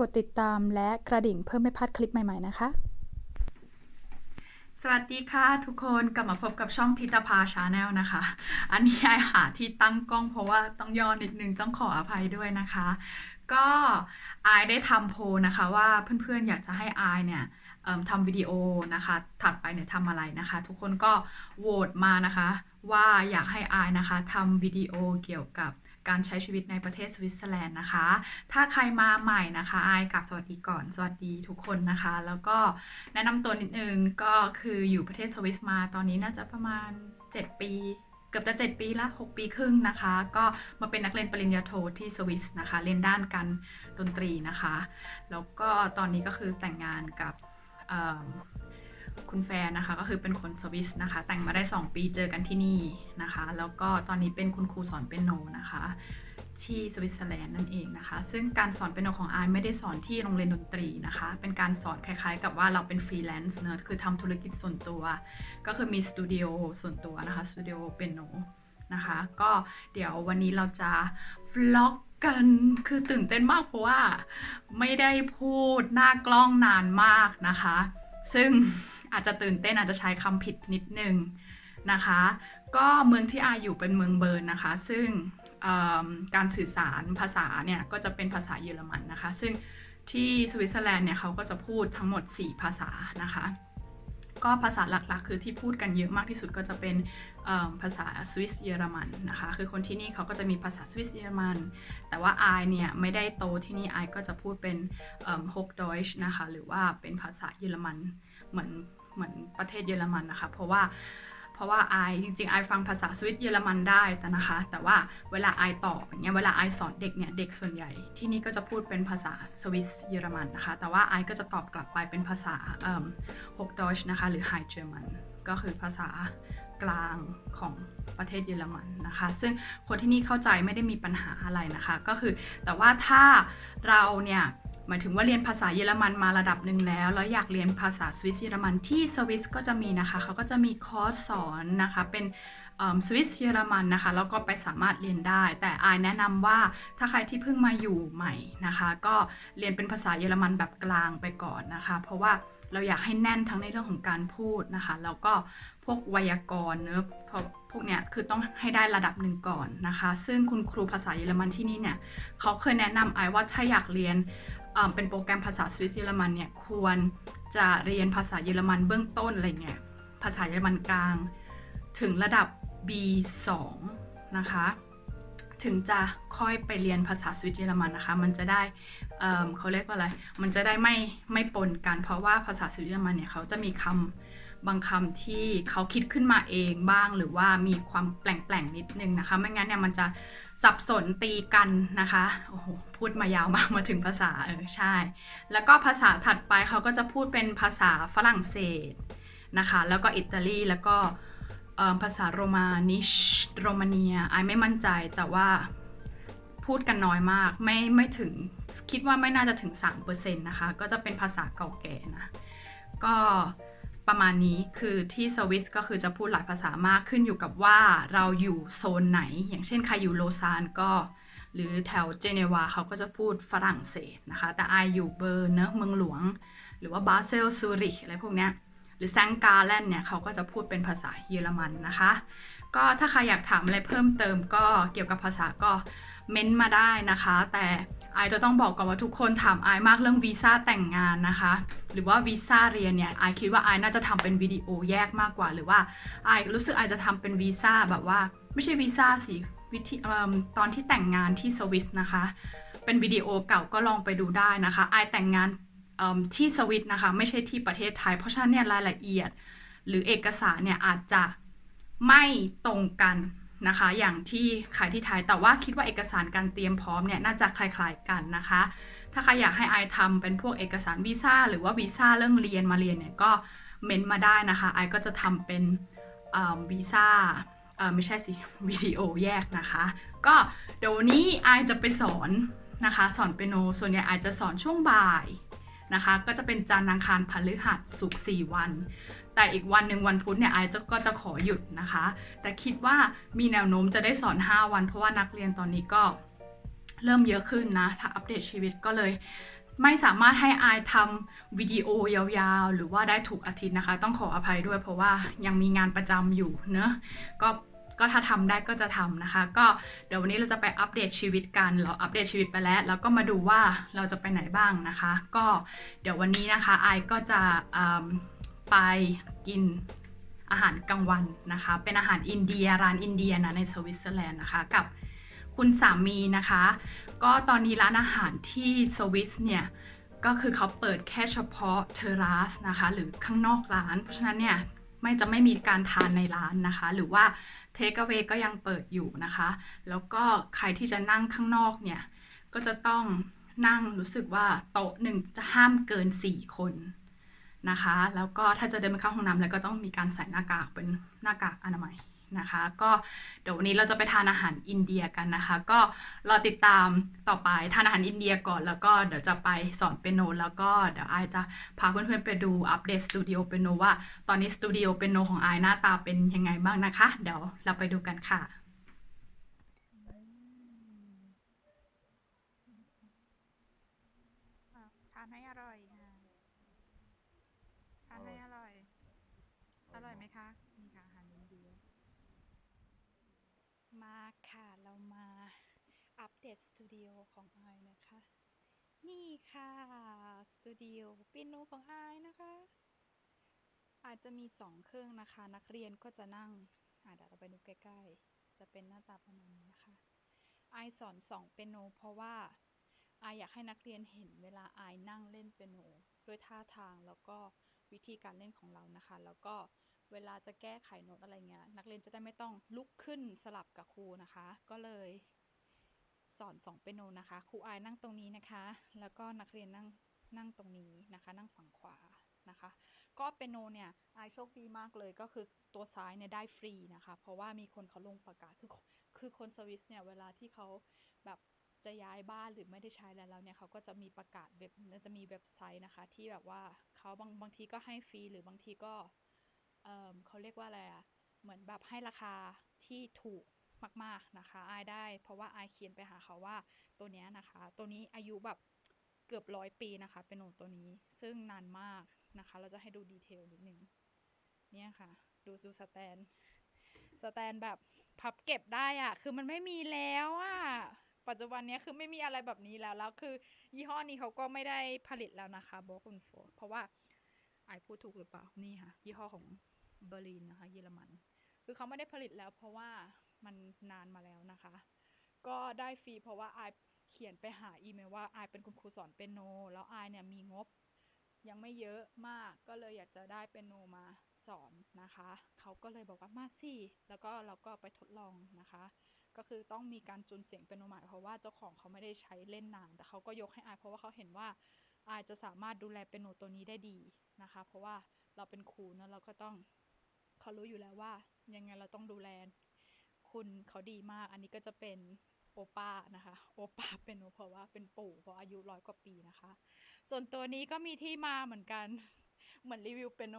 กดติดตามและกระดิ่งเพื่อไม่พลาดคลิปใหม่ ๆ นะคะ สวัสดีค่ะทุกคนกลับมาพบกับช่องทิตาภาชาแนลนะคะ อันนี้ไอหาที่ตั้งกล้องเพราะว่าต้องย่อนิดนึงต้องขออภัยด้วยนะคะ ก็ไอได้ทำโพลนะคะว่าเพื่อนๆอยากจะให้ไอเนี่ยทำวิดีโอนะคะ ถัดไปเนี่ยทำอะไรนะคะ ทุกคนก็โหวตมานะคะ ว่าอยากให้ไอนะคะทำวิดีโอเกี่ยวกับ การใช้ชีวิตในประเทศสวิตเซอร์แลนด์นะคะ ถ้าใครมาใหม่นะคะไอายกับสวัสดีก่อน สวัสดีทุกคนนะคะ แล้วก็แนะนำตัวนิดนึงก็คืออยู่ประเทศสวิสมาตอนนี้น่าจะประมาณ 7 ปีเกือบจะ 7 ปีละ 6 ปีครึ่งนะคะ ก็มาเป็นนักเรียนปริญญาโทที่สวิสนะคะ เรียนด้านการดนตรีนะคะ แล้วก็ตอนนี้ก็คือแต่งงานกับ คุณแฟนนะคะก็คือเป็นคนสวิสนะคะ แต่งมาได้ 2 ปีเจอกันที่นี่นะคะ แล้วก็ตอนนี้เป็นคุณครูสอนเปียโนนะคะ ที่สวิตเซอร์แลนด์นั่นเองนะคะ ซึ่งการสอนเปียโนของอายไม่ได้สอนที่โรงเรียนดนตรีนะคะ เป็นการสอนคล้ายๆ กับว่าเราเป็นฟรีแลนซ์เนอะคือทำธุรกิจส่วนตัว ก็คือมีสตูดิโอส่วนตัวนะคะสตูดิโอเปียโนนะคะก็เดี๋ยววันนี้เราจะฟล็อกกันคือตื่นเต้นมากเพราะว่าไม่ได้พูดหน้ากล้องนานมากนะคะ ซึ่ง อาจจะตื่นเต้นอาจจะใช้คำผิดนิดนึงนะคะ ก็เมืองที่อาอยู่เป็นเมืองเบิร์นนะคะ ซึ่งการสื่อสารภาษาเนี่ยก็จะเป็นภาษาเยอรมันนะคะ ซึ่งที่สวิตเซอร์แลนด์เนี่ยเขาก็จะพูดทั้งหมด 4 ภาษานะคะ ก็ภาษาหลักๆ คือที่พูดกันเยอะมากที่สุดก็จะเป็นภาษาสวิสเยอรมันนะคะ คือคนที่นี่เขาก็จะมีภาษาสวิสเยอรมัน แต่ว่าอายเนี่ยไม่ได้โตที่นี่อายก็จะพูดเป็นฮกดอยช์นะคะ หรือว่าเป็นภาษาเยอรมันเหมือน เหมือนประเทศเยอรมันนะคะ เพราะว่าเพราะว่าไอจริงๆไอฟังภาษาสวิตเยอรมันได้แต่นะคะ แต่ว่าเวลาไอตอบอย่างเงี้ยเวลาไอสอนเด็กเนี่ยเด็กส่วนใหญ่ ที่นี่ก็จะพูดเป็นภาษาสวิสเยอรมันนะคะ แต่ว่าไอก็จะตอบกลับไปเป็นภาษาฮกดอยช์นะคะหรือไฮเจอร์มันก็คือภาษา กลางของประเทศเยอรมันนะคะ ซึ่งคนที่นี่เข้าใจไม่ได้มีปัญหาอะไรนะคะ ก็คือแต่ว่าถ้าเราเนี่ยหมายถึงว่าเรียนภาษาเยอรมันมาระดับหนึ่งแล้ว แล้วอยากเรียนภาษาสวิสเยอรมันที่สวิสก็จะมีนะคะเขาก็จะมีคอร์สสอนนะคะเป็นสวิสเยอรมันนะคะแล้วก็ไปสามารถเรียนได้ แต่อายแนะนำว่าถ้าใครที่เพิ่งมาอยู่ใหม่นะคะ ก็เรียนเป็นภาษาเยอรมันแบบกลางไปก่อนนะคะ เพราะว่า เราอยากให้แน่นทั้งในเรื่องของการพูดนะคะ แล้วก็พวกไวยากรณ์เนอะเพพวกเนี้ยคือต้องให้ได้ระดับหนึ่งก่อนนะคะ ซึ่งคุณครูภาษาเยอรมันที่นี่เนี่ยเขาเคยแนะนำไอว่าถ้าอยากเรียนเอ่อเป็นโปรแกรมภาษาสวิสเยอรมันเนี่ยควรจะเรียนภาษาเยอรมันเบื้องต้นอะไรเงี้ยภาษาเยอรมันกลาง ถึงระดับ B2 นะคะ ถึงจะค่อยไปเรียนภาษาสวิสเยอรมันนะคะ มันจะได้เเขาเรียกว่าอะไร มันจะได้ไม่ไม่ปนกัน เพราะว่าภาษาสวิสเยอรมันเนี่ยเขาจะมีคำบางคำที่เขาคิดขึ้นมาเองบ้าง หรือว่ามีความแปลงๆนิดนึงนะคะ ไม่งั้นเนี่ยมันจะสับสนตีกันนะคะ โอ้โห พูดมายาวมากมาถึงภาษา เออ ใช่ แล้วก็ภาษาถัดไปเขาก็จะพูดเป็นภาษาฝรั่งเศสนะคะ แล้วก็อิตาลี แล้วก็ ภาษาโรมานิชโรมาเนียไอไม่มั่นใจแต่ว่าพูดกันน้อยมากไม่ไม่ถึงคิดว่าไม่น่าจะถึง 3%นะคะ ก็จะเป็นภาษาเก่าแก่นะ ก็ประมาณนี้คือที่สวิสก็คือจะพูดหลายภาษามากขึ้นอยู่กับว่าเราอยู่โซนไหน อย่างเช่นใครอยู่โลซานก็ หรือแถวเจเนวาเขาก็จะพูดฝรั่งเศสนะคะ แต่ไออยู่เบอร์เนอะเมืองหลวง หรือว่าบาเซลซูริกอะไรพวกเนี้ย หรือแซงกาแลนเนี่ยเขาก็จะพูดเป็นภาษาเยอรมันนะคะ ก็ถ้าใครอยากถามอะไรเพิ่มเติมก็เกี่ยวกับภาษาก็เม้นต์มาได้นะคะ แต่ไอจะต้องบอกก่อนว่าทุกคนถามไอมากเรื่องวีซ่าแต่งงานนะคะ หรือว่าวีซ่าเรียนเนี่ยไอคิดว่าไอน่าจะทำเป็นวิดีโอแยกมากกว่า หรือว่าไอรู้สึกไอจะทำเป็นวีซ่าแบบว่า ไม่ใช่วีซ่าสิวิธีตอนที่แต่งงานที่สวิสนะคะ เป็นวิดีโอเก่าก็ลองไปดูได้นะคะไอแต่งงาน ที่สวิตนะคะไม่ใช่ที่ประเทศไทย เพราะฉะนั้นเนี่ยรายละเอียด หรือเอกสารเนี่ยอาจจะไม่ตรงกันนะคะ อย่างที่ขายที่ไทยแต่ว่าคิดว่าเอกสารการเตรียมพร้อมเนี่ยน่าจะคล้ายๆกันนะคะ ถ้าใครอยากให้ไอทำเป็นพวกเอกสารวีซ่าหรือว่าวีซ่าเรื่องเรียนมาเรียนเนี่ยก็เมนมาได้นะคะไอก็จะทำเป็นวีซ่าไม่ใช่สิวิดีโอแยกนะคะ ก็เดี๋ยวนนี้ไอจะไปสอนนะคะ สอนเปียโนส่วนใหญ่ไอจะสอนช่วงบ่าย นะคะ ก็จะเป็นจันทร์อังคารพฤหัสศุกร์4วัน แต่อีกวันหนึ่งวันพุธเนี่ยไอจะก็จะขอหยุดนะคะ แต่คิดว่ามีแนวโน้มจะได้สอน 5 วัน เพราะว่านักเรียนตอนนี้ก็เริ่มเยอะขึ้นนะ ถ้าอัปเดตชีวิตก็เลยไม่สามารถให้อายทำวิดีโอยาวๆ หรือว่าได้ถูกอาทิตย์นะคะ ต้องขออภัยด้วยเพราะว่ายังมีงานประจำอยู่เนอะก็ ก็ถ้าทำได้ก็จะทำนะคะ ก็เดี๋ยววันนี้เราจะไปอัปเดตชีวิตกัน เราอัปเดตชีวิตไปแล้ว แล้วก็มาดูว่าเราจะไปไหนบ้างนะคะ ก็เดี๋ยววันนี้นะคะไอก็จะไปกินอาหารกลางวันนะคะ เป็นอาหารอินเดียร้านอินเดียนะในสวิตเซอร์แลนด์นะคะกับคุณสามีนะคะ ก็ตอนนี้ร้านอาหารที่สวิสเนี่ยก็คือเขาเปิดแค่เฉพาะเทอราสนะคะ หรือข้างนอกร้าน เพราะฉะนั้นเนี่ยไม่จะไม่มีการทานในร้านนะคะ หรือว่า ทคเวก็ยังเปิดอยู่นะคะ แล้วก็ใครที่จะนั่งข้างนอกเนี่ย ก็จะต้องนั่งรู้สึกว่าโต๊ะหนึ่งจะห้ามเกิน 4 คนนะคะ แล้วก็ถ้าจะเดินไปเข้าห้องน้ำแล้วก็ต้องมีการใส่หน้ากากเป็นหน้ากากอนามัย นะคะ ก็เดี๋ยววันนี้เราจะไปทานอาหารอินเดียกันนะคะ ก็รอติดตามต่อไปทานอาหารอินเดียก่อนแล้วก็เดี๋ยวจะไปสอนเปียโนแล้วก็เดี๋ยวไอายจะพาเพื่อนๆไปดูอัปเดตสตูดิโอเปียโนว่าตอนนี้สตูดิโอเปียโนของไอายหน้าตาเป็นยังไงบ้างนะคะ เดี๋ยวเราไปดูกันค่ะ ทานให้อร่อยค่ะทานให้อร่อย อร่อยไหมคะ นี่ค่ะอาหารอินเดีย มาค่ะ เรามาอัปเดตสตูดิโอของไอายนะคะ นี่ค่ะ สตูดิโอเปียโนของไอายนะคะ อาจจะมีสองเครื่องนะคะ นักเรียนก็จะนั่งอะเดี๋ยวเราไปดูใกล้ๆ จะเป็นหน้าตาประมาณนี้นะคะไอายสอนสองเปียโน เพราะว่าไอายอยากให้นักเรียนเห็นเวลาไอายนั่งเล่นเปียโนด้วยท่าทางแล้วก็วิธีการเล่นของเรานะคะ แล้วก็ เวลาจะแก้ไขโน้ตอะไรเงี้ยนักเรียนจะได้ไม่ต้องลุกขึ้นสลับกับครูนะคะ ก็เลยสอนสองเปียโนนะคะครูอายนั่งตรงนี้นะคะ แล้วก็นักเรียนนั่งนั่งตรงนี้นะคะ นั่งฝั่งขวานะคะ ก็เปียโนเนี่ยอายโชคดีมากเลยก็คือตัวซ้ายเนี่ยได้ฟรีนะคะ เพราะว่ามีคนเขาลงประกาศคือคือคนสวิสเนี่ยเวลาที่เขาแบบจะย้ายบ้านหรือไม่ได้ใช้แล้วแล้วเนี่ยเขาก็จะมีประกาศเว็บจะมีเว็บไซต์นะคะ ที่แบบว่าเขาบางบางทีก็ให้ฟรีหรือบางทีก็ เเขาเรียกว่าอะไรอะเหมือนแบบให้ราคาที่ถูกมาก ๆ นะคะอายได้ เพราะว่าอายเขียนไปหาเขาว่าตัวเนี้ยนะคะ ตัวนี้อายุแบบเกือบร้อยปีนะคะ เป็นโนตัวนี้ซึ่งนานมากนะคะ เราจะให้ดูดีเทลนิดนึงเนี่ยค่ะ ดูดูสแตน สแตนแบบพับเก็บได้อะคือมันไม่มีแล้วอะปัจจุบันนี้คือไม่มีอะไรแบบนี้แล้วแล้วคือ ยี่ห้อนี้เขาก็ไม่ได้ผลิตแล้วนะคะบ o กุนโฟเพราะว่าไอายพูดถูกหรือเปล่านี่ค่ะ ยี่ห้อของ เบอร์ลินนะคะเยอรมัน คือเขาไม่ได้ผลิตแล้วเพราะว่ามันนานมาแล้วนะคะ ก็ได้ฟรีเพราะว่าไอเขียนไปหาอีเมลว่าไอเป็นคุณครูสอนเปียโน แล้วไอเนี่ยมีงบยังไม่เยอะมากก็เลยอยากจะได้เปียโนมาสอนนะคะ เขาก็เลยบอกว่ามาสิแล้วก็เราก็ไปทดลองนะคะ ก็คือต้องมีการจูนเสียงเปียโนใหม่เพราะว่าเจ้าของเขาไม่ได้ใช้เล่นนาน แต่เขาก็ยกให้อายเพราะว่าเขาเห็นว่าอายจะสามารถดูแลเปียโนตัวนี้ได้ดีนะคะ เพราะว่าเราเป็นครูเนะเราก็ต้อง เขารู้อยู่แล้วว่า ยังไงเราต้องดูแลคุณเขาดีมาก อันนี้ก็จะเป็นโอป้านะคะ โอป้าเป็นโนเพราะว่าเป็นปู่เพราะอายุร้อยกว่าปีนะคะ ส่วนตัวนี้ก็มีที่มาเหมือนกันเหมือนรีวิวเปียโน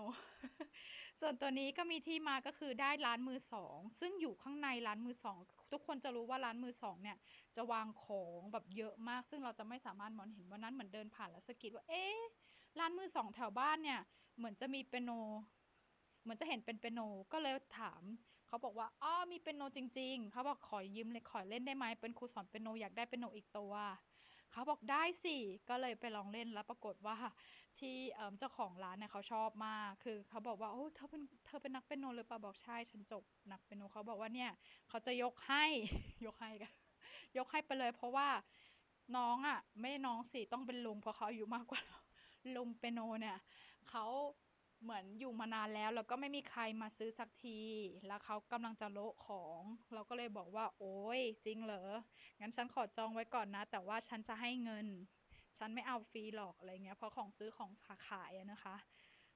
ส่วนตัวนี้ก็มีที่มาก็คือได้ร้านมือสอง ซึ่งอยู่ข้างในร้านมือสอง ทุกคนจะรู้ว่าร้านมือสองเนี่ย จะวางของแบบเยอะมาก ซึ่งเราจะไม่สามารถมองเห็นวันนั้นเหมือนเดินผ่านแล้วสะกิดว่า เอ๊ะ ร้านมือสองแถวบ้านเนี่ย เหมือนจะมีเปียโน เหมือนจะเห็นเป็นเปียโนก็เลยถาม เขาบอกว่าอ๋อมีเปียโนจริง ๆ เขาบอกขอยืมเลยขอเล่นได้ไหมเป็นครูสอนเปียโนอยากได้เปียโนอีกตัว เขาบอกได้สิก็เลยไปลองเล่นแล้วปรากฏว่าที่เจ้าของร้านเนี่ยเขาชอบมากคือเขาบอกว่าโอ้เธอเป็นเธอเป็นนักเปียโนหรือเปล่าบอกใช่ฉันจบนักเปียโนเขาบอกว่าเนี่ยเขาจะยกให้ยกให้กันยกให้ไปเลย เพราะว่าน้องอะไม่น้องสิต้องเป็นลุงเพราะเขาอายุมากกว่าเราลุงเปียโนเนี่ยเขา เหมือนอยู่มานานแล้วแล้วก็ไม่มีใครมาซื้อสักที แล้วเขากำลังจะโละของ เราก็เลยบอกว่า โอ้ยจริงเหรอ งั้นฉันขอจองไว้ก่อนนะ แต่ว่าฉันจะให้เงิน ฉันไม่เอาฟรีหรอกอะไรเงี้ย เพราะของซื้อของสาขายนะคะ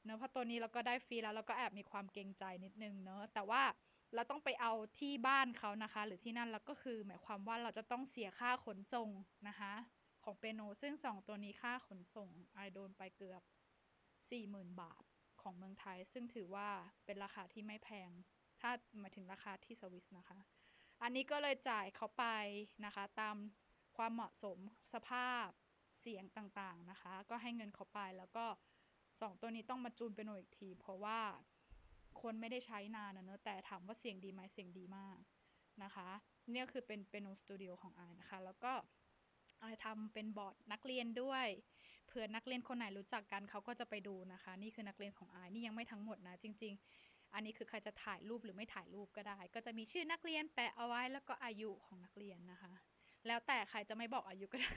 เนอะเพราะตัวนี้เราก็ได้ฟรีแล้วเราก็แอบมีความเกรงใจนิดนึงเนอะแต่ว่าเราต้องไปเอาที่บ้านเขานะคะ หรือที่นั่นแล้วก็คือ หมายความว่าเราจะต้องเสียค่าขนส่งนะคะของเปโนซึ่งสองตัวนี้ค่าขนส่งไอโดนไปเกือบสี่หมื่นบาท ของเมืองไทย ซึ่งถือว่าเป็นราคาที่ไม่แพง ถ้ามาถึงราคาที่สวิสนะคะ อันนี้ก็เลยจ่ายเขาไปนะคะ ตามความเหมาะสมสภาพเสียงต่างๆนะคะ ก็ให้เงินเขาไปแล้วก็สองตัวนี้ต้องมาจูนเป็นโนอีกที เพราะว่าคนไม่ได้ใช้นานนะเนอะแต่ถามว่าเสียงดีไหมเสียงดีมากนะคะเนี่ยคือเป็นเป็นโนสตูดิโอของไอนะคะ แล้วก็ไอทำเป็นบอร์ดนักเรียนด้วย ผื่อนักเรียนคนไหนรู้จักกันเขาก็จะไปดูนะคะ นี่คือนักเรียนของไอนี่ยังไม่ทั้งหมดนะจริง ๆ อันนี้คือใครจะถ่ายรูปหรือไม่ถ่ายรูปก็ได้ ก็จะมีชื่อนักเรียนแปะเอาไว้แล้วก็อายุของนักเรียนนะคะ แล้วแต่ใครจะไม่บอกอายุก็ได้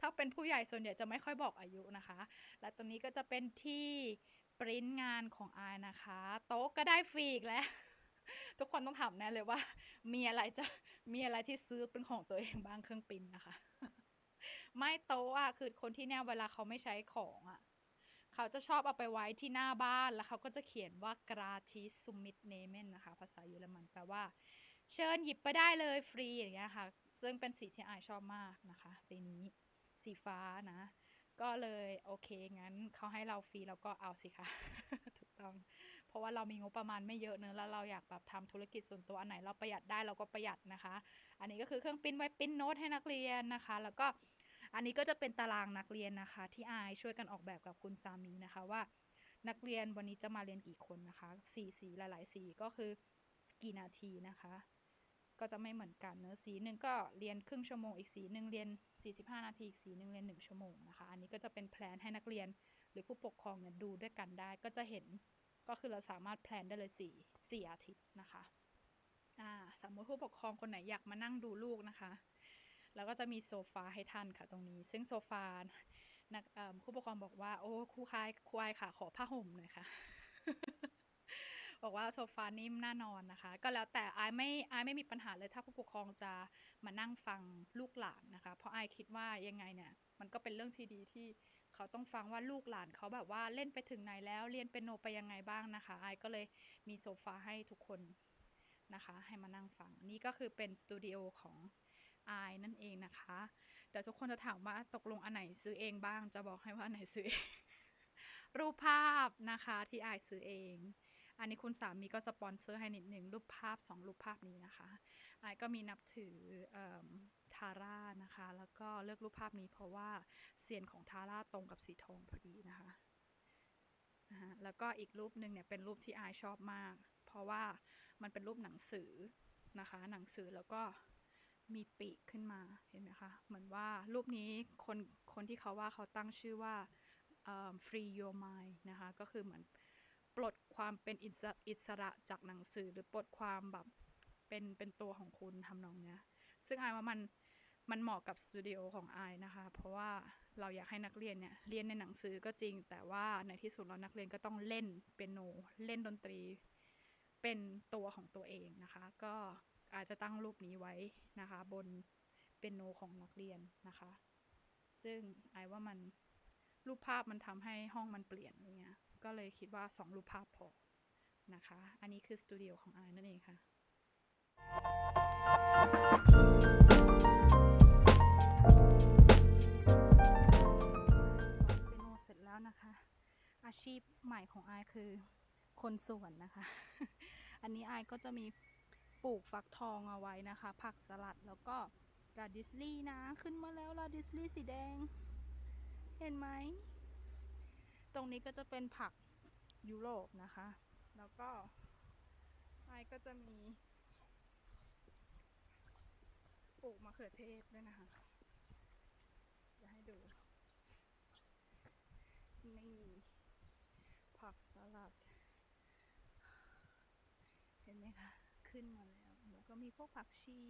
ถ้าเป็นผู้ใหญ่ส่วนใหญ่จะไม่ค่อยบอกอายุนะคะ และตรงนี้ก็จะเป็นที่ปริ้นงานของอายนะคะ โต๊ะก็ได้ฟรีอีกแล้วทุกคนต้องถามแน่เลยว่า มีอะไรจะมีอะไรที่ซื้อเป็นของตัวเองบ้างเครื่องปริ้นนะคะ ไม่โต๊ะอะคือคนที่เนี่ยเวลาเขาไม่ใช้ของอะเขาจะชอบเอาไปไว้ที่หน้าบ้านแล้วเขาก็จะเขียนว่า gratis summit nehmen นะคะ ภาษาเยอรมันแปลว่า เชิญหยิบไปได้เลยฟรีอย่างเงี้ยค่ะ ซึ่งเป็นสีที่อายชอบมากนะคะ สีนี้สีฟ้านะ ก็เลยโอเค งั้นเขาให้เราฟรีเราก็เอาสิคะถูกต้อง เพราะว่าเรามีงบประมาณไม่เยอะเนอะแล้วเราอยากแบบทำธุรกิจส่วนตัวอันไหนเราประหยัดได้เราก็ประหยัดนะคะ อันนี้ก็คือเครื่องปิ้นไว้ปิ้นโน้ตให้นักเรียนนะคะ แล้วก็ อันนี้ก็จะเป็นตารางนักเรียนนะคะ ที่อายช่วยกันออกแบบกับคุณสามีนะคะว่า นักเรียนวันนี้จะมาเรียนกี่คนนะคะสีสีหลาย ๆ สีก็คือกี่นาทีนะคะ ก็จะไม่เหมือนกันเนอะสีหนึ่งก็เรียนครึ่งชั่วโมงอีกสีหนึ่งเรียน 45 นาทีอีกสีหนึ่งเรียน 1 ชั่วโมงนะคะ อันนี้ก็จะเป็นแพลนให้นักเรียนหรือผู้ปกครองเนี่ยดูด้วยกันได้ ก็จะเห็นก็คือเราสามารถแพลนได้เลย4 4อาทิตย์นะคะอ่าสมมติผู้ปกครองคนไหนอยากมานั่งดูลูกนะคะ แล้วก็จะมีโซฟาให้ท่านค่ะตรงนี้ ซึ่งโซฟานักผู้ปกครองบอกว่า โอ้ครูคายครูายค่ะ ขอผ้าห่มหน่อยค่ะบอกว่าโซฟานิ่มน่านอนนะคะ ก็แล้วแต่ไอไม่ไอไม่มีปัญหาเลยถ้าผู้ปกครองจะมานั่งฟังลูกหลานนะคะ เพราะไอคิดว่ายังไงเนี่ย มันก็เป็นเรื่องที่ดีที่เขาต้องฟังว่าลูกหลานเขาแบบว่าเล่นไปถึงไหนแล้วเรียนเป็นโนไปยังไงบ้างนะคะไอก็เลยมีโซฟาให้ทุกคนนะคะ ให้มานั่งฟังนี่ก็คือเป็นสตูดิโอของ อายนั่นเองนะคะ เดี๋ยวทุกคนจะถามว่าตกลงอันไหนซื้อเองบ้าง จะบอกให้ว่าอันไหนซื้อเอง รูปภาพนะคะที่อายซื้อเอง อันนี้คุณสามีก็สปอนเซอร์ให้นิดหนึ่งรูปภาพสองรูปภาพนี้นะคะอายก็มีนับถืออทาร่านะคะ แล้วก็เลือกรูปภาพนี้เพราะว่าเสียนของทาร่าตรงกับสีทองพอดีนะคะนะฮะแล้วก็อีกรูปหนึ่งเนี่ยเป็นรูปที่อายชอบมาก เพราะว่ามันเป็นรูปหนังสือนะคะ หนังสือแล้วก็ มีปีกขึ้นมาเห็นไหมคะ เหมือนว่ารูปนี้คนคนที่เขาว่าเขาตั้งชื่อว่า free your mind นะคะ ก็คือเหมือนปลดความเป็นอิสระอิสระจากหนังสือหรือปลดความแบบเป็นเป็นตัวของคุณทำนองเนี้ย ซึ่งอายว่ามันมันเหมาะกับสตูดิโอของอายนะคะ เพราะว่าเราอยากให้นักเรียนเนี่ยเรียนในหนังสือก็จริง แต่ว่าในที่สุดแล้วนักเรียนก็ต้องเล่นเปียโนเล่นดนตรี เป็นตัวของตัวเองนะคะ ก็ อาจจะตั้งรูปนี้ไว้นะคะ บนเปียโนของนักเรียนนะคะ ซึ่งไอว่ามันรูปภาพมันทำให้ห้องมันเปลี่ยนอะไรเงี้ยก็เลยคิดว่าสองรูปภาพพอนะคะ อันนี้คือสตูดิโอของไอายนั่นเองค่ะ สอนเปียโนเสร็จแล้วนะคะ อาชีพใหม่ของไอคือคนสวนนะคะ อันนี้ไอก็จะมี ปลูกฟักทองเอาไว้นะคะ ผักสลัดแล้วก็ราดิสลี่นะ ขึ้นมาแล้วราดิสลี่สีแดง เห็นไหม ตรงนี้ก็จะเป็นผักยุโรปนะคะ แล้วก็อก็จะมี ปลูกมะเขือเทศด้วยนะคะ จะให้ดู นี่ ผักสลัด เห็นไหมคะ ขึ้นมาแล้วแล้วก็มีพวกผักชี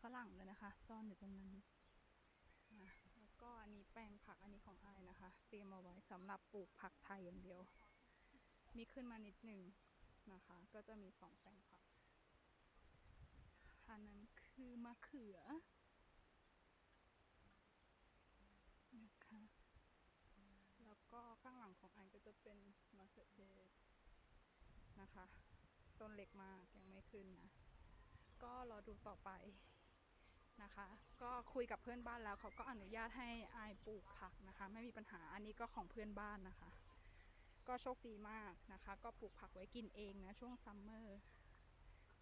ฝรั่งเลยนะคะ ซ่อนอยู่ตรงนั้นนะแล้วก็อันนี้แปลงผักอันนี้ของอายนะคะ เตรียมเอาไว้สำหรับปลูกผักไทยอย่างเดียว มีขึ้นมานิดหนึ่งนะคะ ก็จะมีสองแปลงผักอันนั้นคือมะเขือนะคะแล้วก็ข้างหลังของไอก็จะเป็นมะเขือเทศนะคะ ต้นเล็กมากยังไม่ขึ้นนะ ก็รอดูต่อไปนะคะ ก็คุยกับเพื่อนบ้านแล้วเขาก็อนุญาตให้ไอายปลูกผักนะคะ ไม่มีปัญหาอันนี้ก็ของเพื่อนบ้านนะคะ ก็โชคดีมากนะคะ ก็ปลูกผักไว้กินเองนะช่วงซัมเมอร์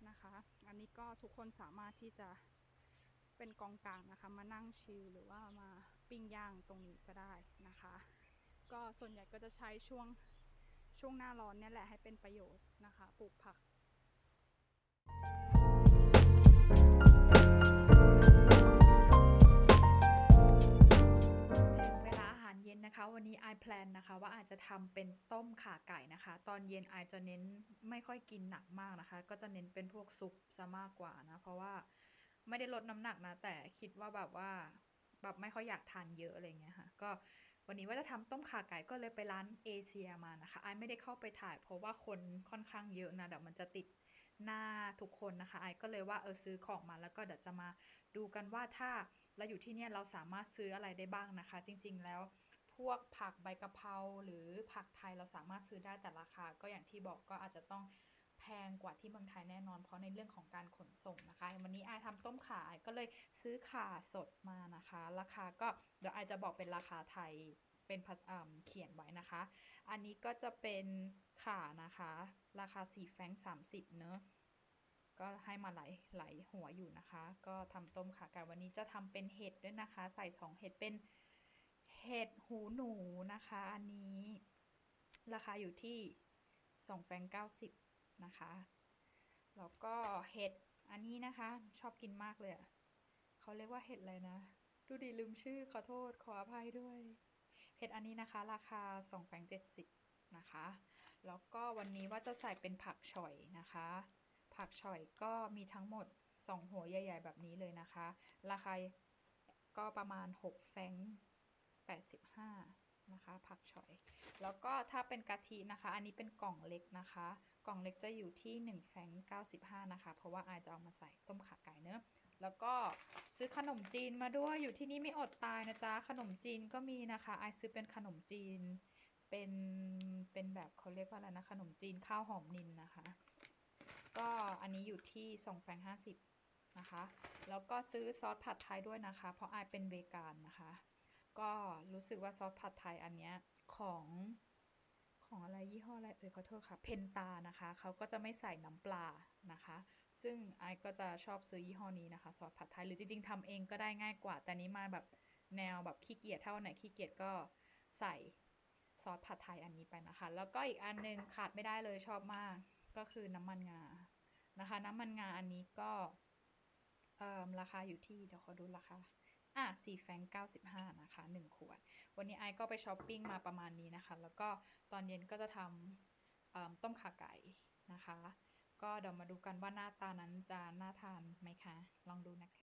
นะคะ อันนี้ก็ทุกคนสามารถที่จะเป็นกองกลางนะคะ มานั่งชิลหรือว่ามาปิ้งย่างตรงนี้ก็ได้นะคะ ก็ส่วนใหญ่ก็จะใช้ช่วงช่วงหน้าร้อนเนี่ยแหละให้เป็นประโยชน์นะคะ ปลูกผัก นนะคะวันนี้ไอแพลนนะคะว่าอาจจะทำเป็นต้มข่าไก่นะคะ ตอนเย็นไอจะเน้นไม่ค่อยกินหนักมากนะคะ ก็จะเน้นเป็นพวกซุปซะมากกว่านะ เพราะว่าไม่ได้ลดน้ำหนักนะ แต่คิดว่าแบบว่าแบบไม่ค่อยอยากทานเยอะอะไรเงี้ยค่ะ ก็วันนี้ว่าจะทำต้มข่าไก่ก็เลยไปร้านเอเชียมานะคะไอไม่ได้เข้าไปถ่าย เพราะว่าคนค่อนข้างเยอะนะเดี๋ยวมันจะติด หน้าทุกคนนะคะไอก็เลยว่าเออซื้อของมาแล้วก็เดี๋ยวจะมาดูกันว่าถ้าเราอยู่ที่เนี่ยเราสามารถซื้ออะไรได้บ้างนะคะ จริง ๆ แล้วพวกผักใบกะเพราหรือผักไทยเราสามารถซื้อได้แต่ราคา ก็อย่างที่บอกก็อาจจะต้องแพงกว่าที่เมืองไทยแน่นอนเพราะในเรื่องของการขนส่งนะคะ วันนี้ไอายทำต้มข่าไอายก็เลยซื้อข่าสดมานะคะ ราคาก็เดี๋ยวไอายจะบอกเป็นราคาไทย เป็นภาษาเขียนไว้นะคะ อันนี้ก็จะเป็นข่านะคะ ราคา4แฟง30 เนอะก็ให้มาไหลายหลหัวอยู่นะคะ ก็ทำต้มขาไก่วันนี้จะทำเป็นเห็ดด้วยนะคะ ใส่สองเห็ดเป็นเห็ดหูหนูนะคะ อันนี้ราคาอยู่ที่2แฟรงค์90นะคะแล้วก็เห็ดอันนี้นะคะ ชอบกินมากเลยเขาเรียกว่าเห็ดอะไรนะ ดูดิลืมชื่อขอโทษขออภัยด้วย เห็ดอันนี้นะคะ ราคา2แฟง70 นะคะ แล้วก็วันนี้ว่าจะใส่เป็นผักฉ่อยนะคะ ผักฉ่อยก็มีทั้งหมด 2 หัวใหญ่ ๆ แบบนี้เลยนะคะ ราคาก็ประมาณ 6 แฟง85 นะคะ ผักฉ่อย แล้วก็ถ้าเป็นกะทินะคะ อันนี้เป็นกล่องเล็กนะคะ กล่องเล็กจะอยู่ที่ 1 แฟง95 นะคะ เพราะว่าอายจะเอามาใส่ต้มขาไก่เนื้อแล้วก็ ซื้อขนมจีนมาด้วยอยู่ที่นี่ไม่อดตายนะจ๊ะ ขนมจีนก็มีนะคะไอซื้อเป็นขนมจีน เป็นเป็นแบบเขาเรียกว่าอะไรนะ ขนมจีนข้าวหอมนินนะคะ ก็อันนี้อยู่ที่2แฟรงค์50นะคะ แล้วก็ซื้อซอสผัดไทยด้วยนะคะ เพราะไอเป็นเวกานนะคะ ก็รู้สึกว่าซอสผัดไทยอันเนี้ยของของอะไรยี่ห้ออะไรเอ่ยขอโทษค่ะเพนตานะคะเขาก็จะไม่ใส่น้ำปลานะคะ ซึ่งไอก็จะชอบซื้อยี่ห้อนี้นะคะ ซอสผัดไทยหรือจริงๆทำเองก็ได้ง่ายกว่า แต่นี้มาแบบแนวแบบขี้เกียจถ้าวันไหนขี้เกียจก็ใส่ซอสผัดไทยอันนี้ไปนะคะ แล้วก็อีกอันหนึงขาดไม่ได้เลยชอบมากก็คือน้ำมันงานะคะ น้ำมันงาอันนี้ก็เอ่อราคาอยู่ที่เดี๋ยวขอดูราคาอะ4แฟรงค์95นะคะ1ขวด วันนี้ไอก็ไปช้อปปิ้งมาประมาณนี้นะคะ แล้วก็ตอนเย็นก็จะทำต้มข่าไก่นะคะ ก็เดี๋ยวมาดูกันว่าหน้าตานั้นจะน่าทานไหมคะ ลองดูนะคะ